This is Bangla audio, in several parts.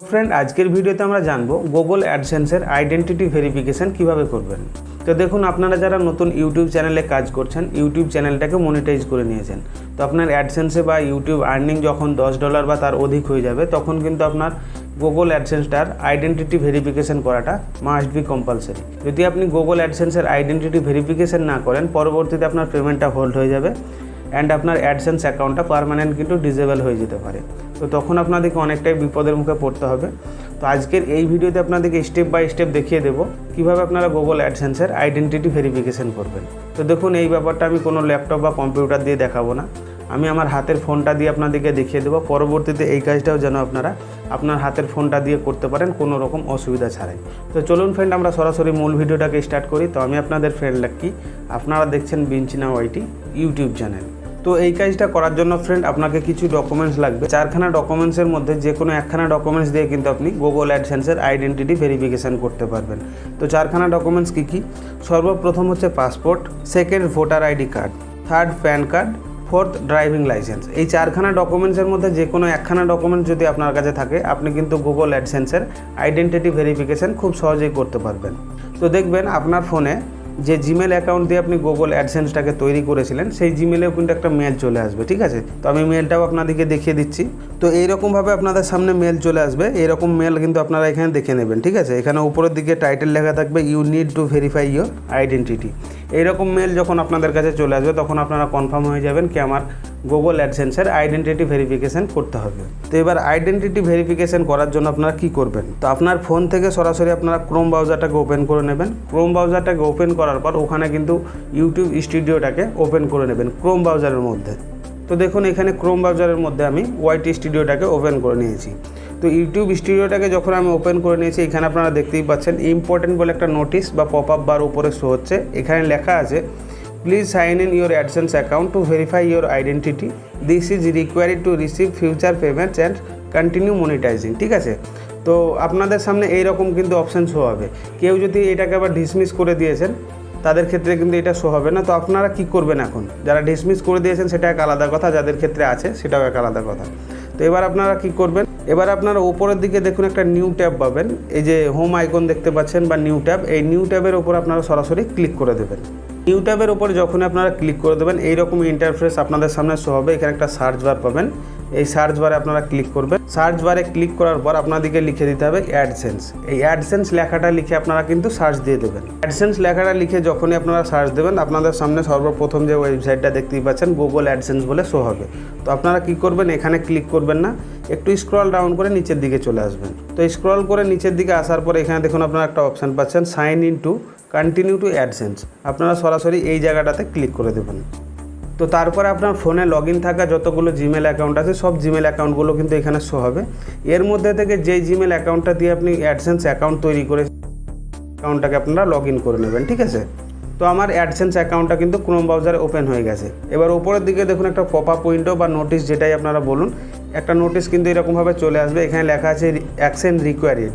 ফ্রেন্ড আজকের ভিডিওতে আমরা জানব গুগল অ্যাডসেন্সের আইডেন্টিটি ভেরিফিকেশন কীভাবে করবেন। তো দেখুন, আপনারা যারা নতুন ইউটিউব চ্যানেলে কাজ করছেন ইউটিউব চ্যানেলটাকে মনিটাইজ করে নিয়েছেন, তো আপনার অ্যাডসেন্সে বা ইউটিউব আর্নিং যখন দশ ডলার বা তার অধিক হয়ে যাবে, তখন কিন্তু আপনার গুগল অ্যাডসেন্সটার আইডেন্টিটি ভেরিফিকেশন করাটা মাস্ট বি কম্পালসারি যদি আপনি গুগল অ্যাডসেন্সের আইডেন্টিটি ভেরিফিকেশন না করেন, পরবর্তীতে আপনার পেমেন্টটা হোল্ড হয়ে যাবে অ্যান্ড আপনার অ্যাডসেন্স অ্যাকাউন্টটা পারমানেন্ট কিন্তু ডিসেবল হয়ে যেতে পারে। তো তখন আপনাদেরকে অনেকটাই বিপদের মুখে পড়তে হবে। তো আজকের এই ভিডিওতে আপনাদেরকে স্টেপ বাই স্টেপ দেখিয়ে দেবো কীভাবে আপনারা গুগল অ্যাডসেন্সের আইডেন্টিটি ভেরিফিকেশন করবেন। তো দেখুন, এই ব্যাপারটা আমি কোনো ল্যাপটপ বা কম্পিউটার দিয়ে দেখাবো না। আমি আমার হাতের ফোনটা দিয়ে আপনাদেরকে দেখিয়ে দেবো। পরবর্তীতে এই কাজটাও যেন আপনারা আপনার হাতের ফোনটা দিয়ে করতে পারেন, কোনো রকম অসুবিধা ছাড়াই। তো চলুন ফ্রেন্ড আমরা সরাসরি মূল ভিডিওটাকে স্টার্ট করি। তো আমি আপনাদের ফ্রেন্ড লাক্কি আপনারা দেখছেন বিঞ্চিনা ওয়াইটি ইউটিউব চ্যানেল তো এই কাজটা করার জন্য ফ্রেন্ড আপনাকে কিছু ডকুমেন্টস লাগবে। চারখানা ডকুমেন্টসের মধ্যে যে কোনো একখানা ডকুমেন্টস দিয়ে কিন্তু আপনি গুগল অ্যাডসেন্সের আইডেন্টিটি ভেরিফিকেশান করতে পারবেন। তো চারখানা ডকুমেন্টস কী কী? সর্বপ্রথম হচ্ছে passport second voter ID card third PAN card fourth driving licence এই চারখানা ডকুমেন্টসের মধ্যে যে কোনো একখানা ডকুমেন্ট যদি আপনার কাছে থাকে, আপনি কিন্তু গুগল অ্যাডসেন্সের আইডেন্টিটি ভেরিফিকেশান খুব সহজেই করতে পারবেন। তো দেখবেন, আপনার ফোনে যে জিমেল অ্যাকাউন্ট দিয়ে আপনি গুগল অ্যাডসেন্সটাকে তৈরি করেছিলেন, সেই জিমেলেও কিন্তু একটা মেল চলে আসবে, ঠিক আছে? তো আমি মেলটাও আপনাদেরকে দেখিয়ে দিচ্ছি। তো এইরকমভাবে আপনাদের সামনে মেল চলে আসবে এরকম মেল কিন্তু আপনারা এখানে দেখে নেবেন, ঠিক আছে? এখানে উপরের দিকে টাইটেল লেখা থাকবে you need to verify your identity এইরকম মেল যখন আপনাদের কাছে চলে আসবে, তখন আপনারা কনফার্ম হয়ে যাবেন কি আমার গুগল অ্যাডসেন্সের আইডেন্টিটি ভেরিফিকেশান করতে হবে। তো এবার আইডেন্টিটি ভেরিফিকেশান করার জন্য আপনারা কি করবেন? তো আপনার ফোন থেকে সরাসরি আপনারা ক্রোম ব্রাউজারটাকে ওপেন করে নেবেন। ক্রোম ব্রাউজারটাকে ওপেন করার পর ওখানে কিন্তু ইউটিউব স্টুডিওটাকে ওপেন করে নেবেন ক্রোম ব্রাউজারের মধ্যে। তো দেখুন, এখানে ক্রোম ব্রাউজারের মধ্যে আমি ওয়াইটি স্টুডিওটাকে ওপেন করে নিয়েছি। তো ইউটিউব স্টুডিওটাকে যখন আমি ওপেন করে নিয়েছি, এখানে আপনারা দেখতেই পাচ্ছেন ইম্পর্টেন্ট বলে একটা নোটিশ বা পপ আপ বার উপরে শো হচ্ছে। এখানে লেখা আছে please sign in your AdSense account to verify your identity this is required to receive future payments and continue monetising ঠিক আছে? তো আপনাদের সামনে এই রকম কিন্তু অপশান শো হবে। কেউ যদি এটাকে আবার ডিসমিস করে দিয়েছেন, তাদের ক্ষেত্রে কিন্তু এটা শো হবে না। তো আপনারা কি করবেন এখন? যারা ডিসমিস করে দিয়েছেন, সেটা এক আলাদা কথা, যাদের ক্ষেত্রে আছে, সেটাও এক আলাদা কথা। তো এবার আপনারা কি করবেন? এবার আপনারা ওপরের দিকে দেখুন একটা নিউ ট্যাব পাবেন। এই যে হোম আইকন দেখতে পাচ্ছেন বা নিউ ট্যাব এই নিউ ট্যাবের ওপর আপনারা সরাসরি ক্লিক করে দেবেন। নিউ ট্যাবের ওপর যখন আপনারা ক্লিক করে দেবেন, এইরকম ইন্টারফেস আপনাদের সামনে শো হবে। এখানে একটা সার্চ বার পাবেন। এই সার্চ বারে আপনারা ক্লিক করবেন। সার্চ বারে ক্লিক করার পর আপনাদেরকে লিখে দিতে হবে অ্যাডসেন্স এই অ্যাডসেন্স লেখাটা লিখে আপনারা কিন্তু সার্চ দিয়ে দেবেন। অ্যাডসেন্স লেখাটা লিখে যখনই আপনারা সার্চ দেবেন, আপনাদের সামনে সর্বপ্রথম যে ওয়েবসাইটটা দেখতেই পাচ্ছেন গুগল অ্যাডসেন্স বলে শো হবে। তো আপনারা কি করবেন, এখানে ক্লিক করবেন না। একটু স্ক্রল ডাউন করে নিচের দিকে চলে আসবেন। তো স্ক্রল করে নিচের দিকে আসার পরে এখানে দেখুন আপনারা একটা অপশান পাচ্ছেন sign in to continue to AdSense আপনারা সরাসরি এই জায়গাটাতে ক্লিক করে দেবেন। তো তারপরে আপনার ফোনে লগ থাকা যতগুলো জিমেল অ্যাকাউন্ট আছে, সব জিমেল অ্যাকাউন্টগুলো কিন্তু এখানে শো হবে। এর মধ্যে থেকে যেই জিমেল অ্যাকাউন্টটা দিয়ে আপনি অ্যাডসেন্স অ্যাকাউন্ট তৈরি করে অ্যাকাউন্টটাকে আপনারা লগ করে নেবেন, ঠিক আছে? তো আমার অ্যাডসেন্স অ্যাকাউন্টটা কিন্তু ক্রোম ব্রাউজারে ওপেন হয়ে গেছে। এবার উপরের দিকে দেখুন একটা পপ আপ উইন্ডো বা নোটিশ যেটাই আপনারা বলুন, একটা নোটিশ কিন্তু এরকমভাবে চলে আসবে। এখানে লেখা আছে action required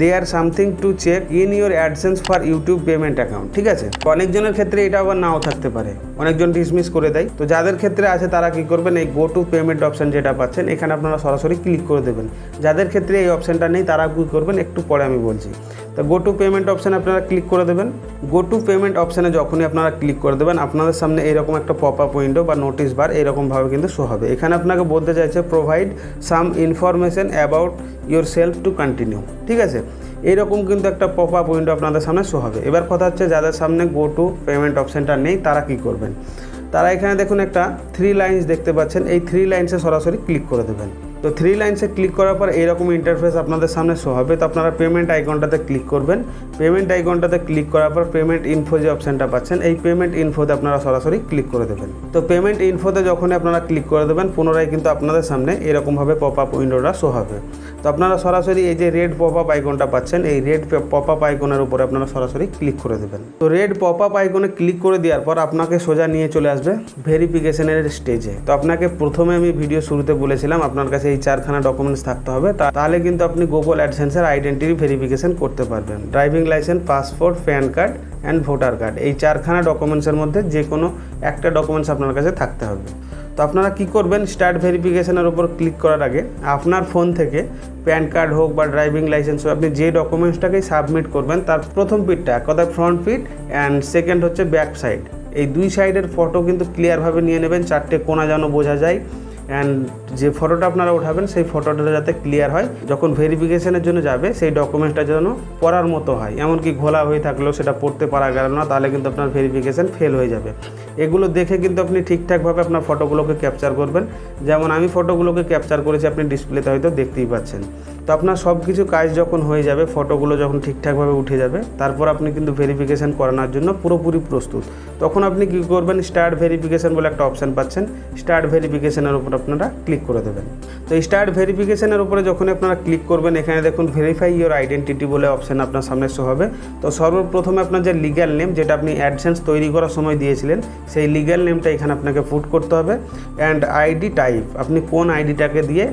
they are something to check in your AdSense for YouTube payment account ঠিক আছে? অনেকজনের ক্ষেত্রে এটা আবার নাও থাকতে পারে। অনেকজন ডিসমিস করে দেয়। তো যাদের ক্ষেত্রে আছে, তারা কি করবেন? এই গো টু পেমেন্ট অপশান যেটা পাচ্ছেন, এখানে আপনারা সরাসরি ক্লিক করে দেবেন। যাদের ক্ষেত্রে এই অপশানটা নেই, তারা কি করবেন? একটু পরে আমি বলছি। তো গো টু পেমেন্ট অপশানে আপনারা ক্লিক করে দেবেন। গো টু পেমেন্ট অপশানে যখনই আপনারা ক্লিক করে দেবেন, আপনাদের সামনে এরকম একটা পপ আপ উইন্ডো বা নোটিশ বার এরকমভাবে কিন্তু শো হবে। এখানে আপনাকে বলতে চাইছে provide some information about yourself to continue ঠিক আছে? এইরকম কিন্তু একটা পপ আপ উইন্ডো আপনাদের সামনে শো হবে। এবার কথা হচ্ছে, যাদের সামনে গো টু পেমেন্ট অপশানটা নেই, তারা কি করবেন? তারা এখানে দেখুন একটা থ্রি লাইন্স দেখতে পাচ্ছেন। এই থ্রি লাইন্সে সরাসরি ক্লিক করে দেবেন। তো থ্রি লাইন্সে ক্লিক করার পর এইরকম ইন্টারফেস আপনাদের সামনে শো হবে। তো আপনারা পেমেন্ট আইকনটাতে ক্লিক করবেন। পেমেন্ট আইকনটাতে ক্লিক করার পর পেমেন্ট ইনফো যে অপশানটা পাচ্ছেন, এই পেমেন্ট ইনফোতে আপনারা সরাসরি ক্লিক করে দেবেন। তো পেমেন্ট ইনফোতে যখনই আপনারা ক্লিক করে দেবেন, পুনরায় কিন্তু আপনাদের সামনে এরকমভাবে পপ আপ উইন্ডোটা শো হবে। তো আপনারা সরাসরি এই যে রেড পপ আপ আইকনটা পাচ্ছেন, এই রেড পপ আপ আইকনের উপরে আপনারা সরাসরি ক্লিক করে দেবেন। তো রেড পপ আপ আইকনে ক্লিক করে দেওয়ার পর আপনাকে সোজা নিয়ে চলে আসবে ভেরিফিকেশনের স্টেজে তো আপনাকে প্রথমে আমি ভিডিও শুরুতে বলেছিলাম, আপনার কাছে এই চারখানা ডকুমেন্টস থাকতে হবে। তাহলে কিন্তু আপনি গুগল অ্যাডসেন্সের আইডেন্টিটি ভেরিফিকেশন করতে পারবেন। Driving licence passport PAN card and voter card এই চারখানা ডকুমেন্টসের মধ্যে যে কোনো একটা ডকুমেন্টস আপনার কাছে থাকতে হবে। তো আপনারা কি করবেন স্টার্ট ভেরিফিকেশানের উপর ক্লিক করার আগে আপনার ফোন থেকে প্যান কার্ড হোক বা ড্রাইভিং লাইসেন্স হোক, আপনি যে ডকুমেন্টসটাকেই সাবমিট করবেন, তার প্রথম পিটটা কথা ফ্রন্ট পিট অ্যান্ড সেকেন্ড হচ্ছে ব্যাক সাইড এই দুই সাইডের ফটো কিন্তু ক্লিয়ারভাবে নিয়ে নেবেন, চারটে কোনা যেন বোঝা যায়। অ্যান্ড যে ফটোটা আপনারা উঠাবেন, সেই ফটোটা যাতে ক্লিয়ার হয়, যখন ভেরিফিকেশনের জন্য যাবে, সেই ডকুমেন্টটা যেন পড়ার মতো হয়। এমনকি ঘোলা হয়ে থাকলেও সেটা পড়তে পারা গেল না, তাহলে কিন্তু আপনার ভেরিফিকেশান ফেল হয়ে যাবে। এগুলো দেখে কিন্তু আপনি ঠিকঠাকভাবে আপনার ফটোগুলোকে ক্যাপচার করবেন। যেমন আমি ফটোগুলোকে ক্যাপচার করেছি, আপনি ডিসপ্লেতে হয়তো দেখতেই পাচ্ছেন। তো আপনার সব কিছু কাজ যখন হয়ে যাবে ফটোগুলো যখন ঠিকঠাকভাবে উঠে যাবে, তারপর আপনি কিন্তু ভেরিফিকেশান করানোর জন্য পুরোপুরি প্রস্তুত। তখন আপনি কী করবেন? স্টার্ট ভেরিফিকেশান বলে একটা অপশান পাচ্ছেন। স্টার্ট ভেরিফিকেশানের উপর আপনারা ক্লিক করে দেবেন। তো স্টার্ট ভেরিফিকেশানের উপরে যখন আপনারা ক্লিক করবেন, এখানে দেখুন ভেরিফাই ইওর আইডেন্টিটি বলে অপশান আপনার সামনে শো হবে। তো সর্বপ্রথমে আপনার যে লিগ্যাল নেম যেটা আপনি অ্যাডসেন্স তৈরি করার সময় দিয়েছিলেন, সেই লিগ্যাল নেমটা এখানে আপনাকে ফুট করতে হবে। অ্যান্ড আইডি টাইপ আপনি কোন আইডিটাকে দিয়ে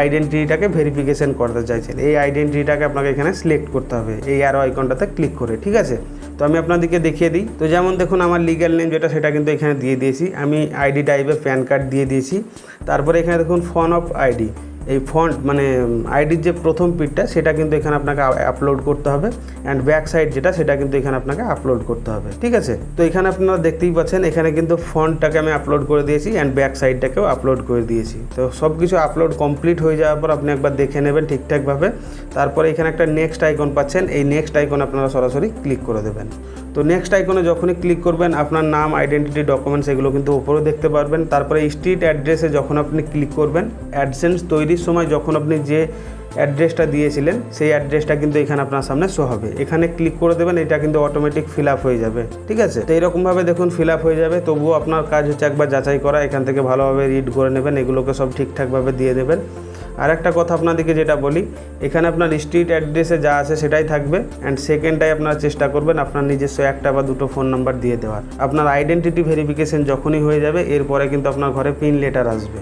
আইডেন্টিটিটাকে ভেরিফিকেশান করতে চাইছেন। এই আইডেন্টিটিটাকে আপনাকে এখানে সিলেক্ট করতে হবে। এই আর আইকনটাতে ক্লিক করে, ঠিক আছে? তো আমি আপনাদেরকে দেখিয়ে দিই। তো যেমন দেখুন, আমার লিগ্যাল নেম যেটা, সেটা কিন্তু এখানে দিয়ে দিয়েছি। আমি আইডি টাইপের প্যান কার্ড দিয়ে দিয়েছি। তারপরে এখানে দেখুন ফোন অফ আইডি এই ফন্ট মানে আইডির যে প্রথম পিটটা সেটা কিন্তু এখানে আপনাকে আপলোড করতে হবে অ্যান্ড ব্যাক সাইড যেটা, সেটা কিন্তু এখানে আপনাকে আপলোড করতে হবে, ঠিক আছে? তো এখানে আপনারা দেখতেই পাচ্ছেন, এখানে কিন্তু ফন্টটাকে আমি আপলোড করে দিয়েছি অ্যান্ড ব্যাক সাইডটাকেও আপলোড করে দিয়েছি। তো সব কিছু আপলোড কমপ্লিট হয়ে যাওয়ার পর আপনি একবার দেখে নেবেন ঠিকঠাকভাবে। তারপরে এখানে একটা নেক্সট আইকন পাচ্ছেন, এই নেক্সট আইকন আপনারা সরাসরি ক্লিক করে দেবেন। তো নেক্সট আইকনে যখনই ক্লিক করবেন, আপনার নাম আইডেন্টিটি ডকুমেন্টস এগুলো কিন্তু উপরেও দেখতে পারবেন। তারপরে স্ট্রিট অ্যাড্রেসে যখন আপনি ক্লিক করবেন অ্যাডসেন্স তৈরির সময় যখন আপনি যে অ্যাড্রেসটা দিয়েছিলেন, সেই অ্যাড্রেসটা কিন্তু এখানে আপনার সামনে শো হবে। এখানে ক্লিক করে দেবেন, এটা কিন্তু অটোমেটিক ফিল আপ হয়ে যাবে, ঠিক আছে? তো এইরকমভাবে দেখুন ফিল আপ হয়ে যাবে, তবুও আপনার কাজ হচ্ছে একবার যাচাই করা, এখান থেকে ভালোভাবে রিড করে নেবেন, এগুলোকে সব ঠিকঠাকভাবে দিয়ে দেবেন। আর একটা কথা আপনাদেরকে যেটা বলি, এখানে আপনার স্ট্রিট অ্যাড্রেসে যা আছে সেটাই থাকবে অ্যান্ড সেকেন্ডটাই আপনারা চেষ্টা করবেন আপনার নিজস্ব একটা বা দুটো ফোন নাম্বার দিয়ে দেওয়ার। আপনার আইডেন্টিটি ভেরিফিকেশন যখনই হয়ে যাবে, এরপরে কিন্তু আপনার ঘরে পিন লেটার আসবে।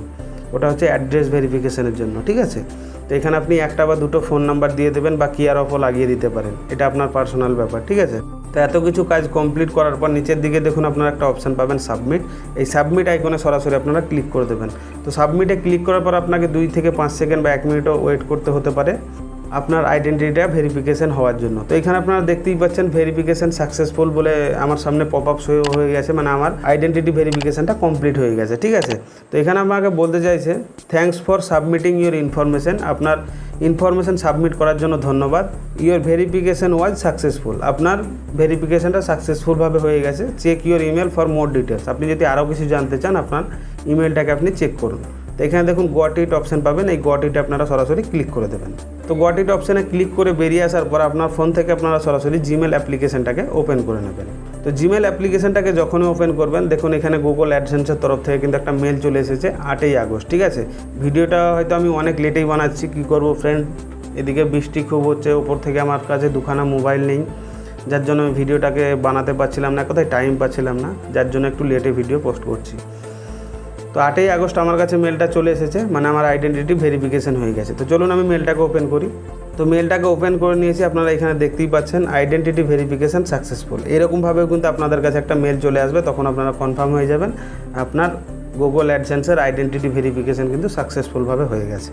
ওটা হচ্ছে অ্যাড্রেস ভেরিফিকেশনের জন্য, ঠিক আছে? তো এখানে আপনি একটা বা দুটো ফোন নাম্বার দিয়ে দেবেন বা কিয়ার অফও লাগিয়ে দিতে পারেন। এটা আপনার পার্সোনাল ব্যাপার, ঠিক আছে? তো এত কিছু কাজ কমপ্লিট করার পর নিচের দিকে দেখুন আপনারা একটা অপশান পাবেন সাবমিট এই সাবমিট আইকনে সরাসরি আপনারা ক্লিক করে দেবেন। তো সাবমিটে ক্লিক করার পর আপনাকে দুই থেকে পাঁচ সেকেন্ড বা এক মিনিটও ওয়েট করতে হতে পারে আপনার আইডেন্টিটিটা ভেরিফিকেশন হওয়ার জন্য। তো এখানে আপনারা দেখতেই পাচ্ছেন ভেরিফিকেশান সাকসেসফুল বলে আমার সামনে পপ আপ হয়ে গেছে মানে আমার আইডেন্টিটি ভেরিফিকেশনটা কমপ্লিট হয়ে গেছে, ঠিক আছে? তো এখানে আমাকে বলতে চাইছে thanks for submitting your information আপনার ইনফরমেশন সাবমিট করার জন্য ধন্যবাদ। ইউর ভেরিফিকেশন ওয়াজ সাকসেসফুল আপনার ভেরিফিকেশনটা সাকসেসফুলভাবে হয়ে গেছে। Check your email for more details আপনি যদি আরও কিছু জানতে চান, আপনার ইমেলটাকে আপনি চেক করুন। তো এখানে দেখুন গট ইট অপশান পাবেন। এই গট ইট আপনারা সরাসরি ক্লিক করে দেবেন। তো গট ইট অপশানে ক্লিক করে বেরিয়ে আসার পর আপনার ফোন থেকে আপনারা সরাসরি জিমেল অ্যাপ্লিকেশনটাকে ওপেন করে নেবেন। তো জিমেল অ্যাপ্লিকেশনটাকে যখনই ওপেন করবেন, দেখুন এখানে গুগল অ্যাডসেন্সের তরফ থেকে কিন্তু একটা মেল চলে এসেছে আটই আগস্ট, ঠিক আছে? ভিডিওটা হয়তো আমি অনেক লেটেই বানাচ্ছি, কী করব ফ্রেন্ড এদিকে বৃষ্টি খুব হচ্ছে, ওপর থেকে আমার কাছে দুখানা মোবাইল নেই। যার জন্য আমি ভিডিওটাকে বানাতে পারছিলাম না, কোথায় টাইম পাচ্ছিলাম না, যার জন্য একটু লেটে ভিডিও পোস্ট করছি। তো আটই আগস্ট আমার কাছে মেলটা চলে এসেছে মানে আমার আইডেন্টিটি ভেরিফিকেশন হয়ে গেছে। তো চলুন আমি মেলটাকে ওপেন করি। তো মেলটাকে ওপেন করে নিয়েছি, আপনারা এখানে দেখতেই পাচ্ছেন আইডেন্টিটি ভেরিফিকেশান সাকসেসফুল এরকমভাবে কিন্তু আপনাদের কাছে একটা মেল চলে আসবে, তখন আপনারা কনফার্ম হয়ে যাবেন। আপনার গুগল অ্যাডসেন্সের আইডেন্টিটি ভেরিফিকেশান কিন্তু সাকসেসফুলভাবে হয়ে গেছে।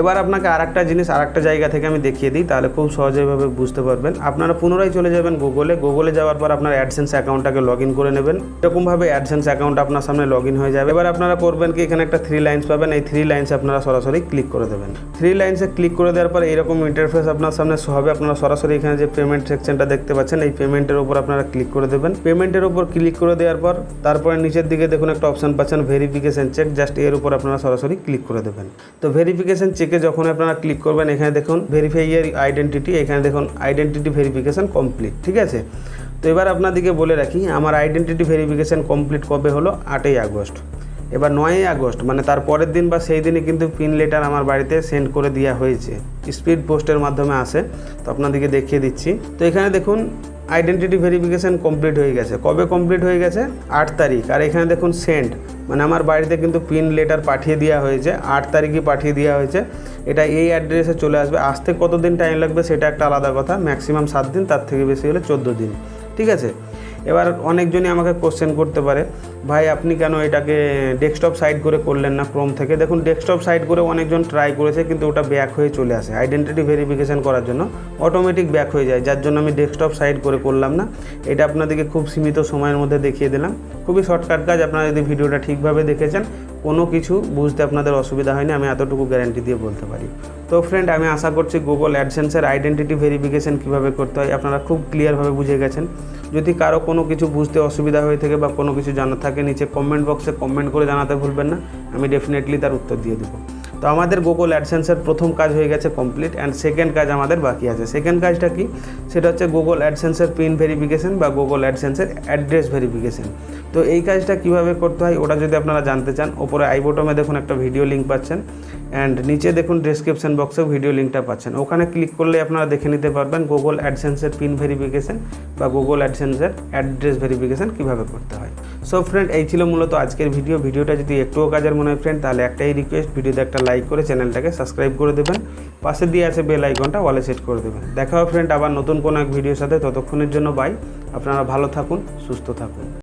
এবার আপনাকে আর একটা জিনিস আর একটা জায়গা থেকে আমি দেখিয়ে দিই, তাহলে খুব সহজেভাবে বুঝতে পারবেন। আপনারা পুনরায় চলে যাবেন গুগলে গুগলে যাওয়ার পর আপনার অ্যাডসেন্স অ্যাকাউন্টটাকে লগ ইন করে নেবেন। এরকমভাবে অ্যাডসেন্স অ্যাকাউন্ট আপনার সামনে লগ হয়ে যাবে। এবার আপনারা করবেন কি, এখানে একটা থ্রি লাইন্স পাবেন। এই থ্রি লাইন্স আপনারা সরাসরি ক্লিক করে দেবেন। থ্রি লাইন্সে ক্লিক করে দেওয়ার পর এইরকম ইন্টারফেস আপনার সামনে হবে। আপনারা সরাসরি এখানে যে পেমেন্ট সেকশনটা দেখতে পাচ্ছেন, এই পেমেন্টের উপর আপনারা ক্লিক করে দেবেন। পেমেন্টের উপর ক্লিক করে দেওয়ার পর তারপরে নিচের দিকে দেখুন একটা অপশন পাচ্ছেন ভেরিফিকেশন চেক জাস্ট এর উপর আপনারা সরাসরি ক্লিক করে দেবেন। তো ভেরিফিকেশন চেকে যখন আপনারা ক্লিক করবেন, এখানে দেখুন ভেরিফাই ইয়ার আইডেন্টিটি এখানে দেখুন আইডেন্টিটি ভেরিফিকেশন কমপ্লিট ঠিক আছে? তো এবার আপনাদেরকে বলে রাখি, আমার আইডেন্টিটি ভেরিফিকেশন কমপ্লিট কবে হলো? আটই আগস্ট। এবার নয়ই আগস্ট মানে তার পরের দিন বা সেই দিনে কিন্তু পিন লেটার আমার বাড়িতে সেন্ড করে দেওয়া হয়েছে। স্পিড পোস্টের মাধ্যমে আসে, তো আপনাদেরকে দেখিয়ে দিচ্ছি। তো এখানে দেখুন আইডেন্টিটি ভেরিফিকেশান কমপ্লিট হয়ে গেছে। কবে কমপ্লিট হয়ে গেছে? আট তারিখ। আর এখানে দেখুন সেন্ড মানে আমার বাড়িতে কিন্তু পিন লেটার পাঠিয়ে দেওয়া হয়েছে, আট তারিখে পাঠিয়ে দেওয়া হয়েছে। এটা এই অ্যাড্রেসে চলে আসবে। আসতে কতদিন টাইম লাগবে সেটা একটা আলাদা কথা। ম্যাক্সিমাম সাত দিন, তার থেকে বেশি হলে চোদ্দ দিন। ঠিক আছে? এবার অনেকজনই আমাকে কোশ্চেন করতে পারে, ভাই, আপনি কেন এটাকে ডেস্কটপ সাইড করে করলেন না ক্রোম থেকে? দেখুন ডেস্কটপ সাইড করে অনেকজন ট্রাই করেছে, কিন্তু ওটা ব্যাক হয়ে চলে আসে আইডেন্টিটি ভেরিফিকেশান করার জন্য। অটোমেটিক ব্যাক হয়ে যায়, যার জন্য আমি ডেস্কটপ সাইড করে করলাম না। এটা আপনাদেরকে খুব সীমিত সময়ের মধ্যে দেখিয়ে দিলাম। খুবই শর্টকাট কাজ, আপনারা যদি ভিডিওটা ঠিকভাবে দেখেছেন কোনো কিছু বুঝতে আপনাদের অসুবিধা হয়নি, আমি এতটুকু গ্যারান্টি দিয়ে বলতে পারি। তো ফ্রেন্ড আমি আশা করছি গুগল অ্যাডসেন্সের আইডেন্টিটি ভেরিফিকেশান কীভাবে করতে হয়, আপনারা খুব ক্লিয়ারভাবে বুঝে গেছেন। যদি কারও কোনো কিছু বুঝতে অসুবিধা হয়ে থাকে বা কোনো কিছু জানা থাকে, নিচে কমেন্ট বক্সে কমেন্ট করে জানাতে ভুলবেন না, আমি ডেফিনেটলি তার উত্তর দিয়ে দেবো। তো আমাদের গুগল অ্যাডসেন্সের প্রথম কাজ হয়ে গেছে কমপ্লিট অ্যান্ড সেকেন্ড কাজ আমাদের বাকি আছে। সেকেন্ড কাজটা কি? সেটা হচ্ছে গুগল অ্যাডসেন্সের পিন ভেরিফিকেশন বা গুগল অ্যাডসেন্সের অ্যাড্রেস ভেরিফিকেশন তো এই কাজটা কীভাবে করতে হয় ওটা যদি আপনারা জানতে চান, ওপরে আই বটমে দেখুন একটা ভিডিও লিঙ্ক পাচ্ছেন অ্যান্ড নিচে দেখুন ডিসক্রিপশন বক্সেও ভিডিও লিঙ্কটা পাচ্ছেন। ওখানে ক্লিক করলে আপনারা দেখে নিতে পারবেন গুগল অ্যাডসেন্সের পিন ভেরিফিকেশন বা গুগল অ্যাডসেন্সের অ্যাড্রেস ভেরিফিকেশন কীভাবে করতে হয়। সো ফ্রেন্ড এই ছিল মূলত আজকের ভিডিও ভিডিওটা যদি একটুও কাজের মনে হয় ফ্রেন্ড তাহলে একটাই রিকোয়েস্ট ভিডিওতে একটা লাইক করে চ্যানেলটাকে সাবস্ক্রাইব করে দেবেন। পাশে দিয়ে আছে বেল আইকনটা ওয়ালে সেট করে দেবেন। দেখা হবে ফ্রেন্ড আবার নতুন কোনো এক ভিডিওর সাথে। ততক্ষণের জন্য বাই আপনারা ভালো থাকুন, সুস্থ থাকুন।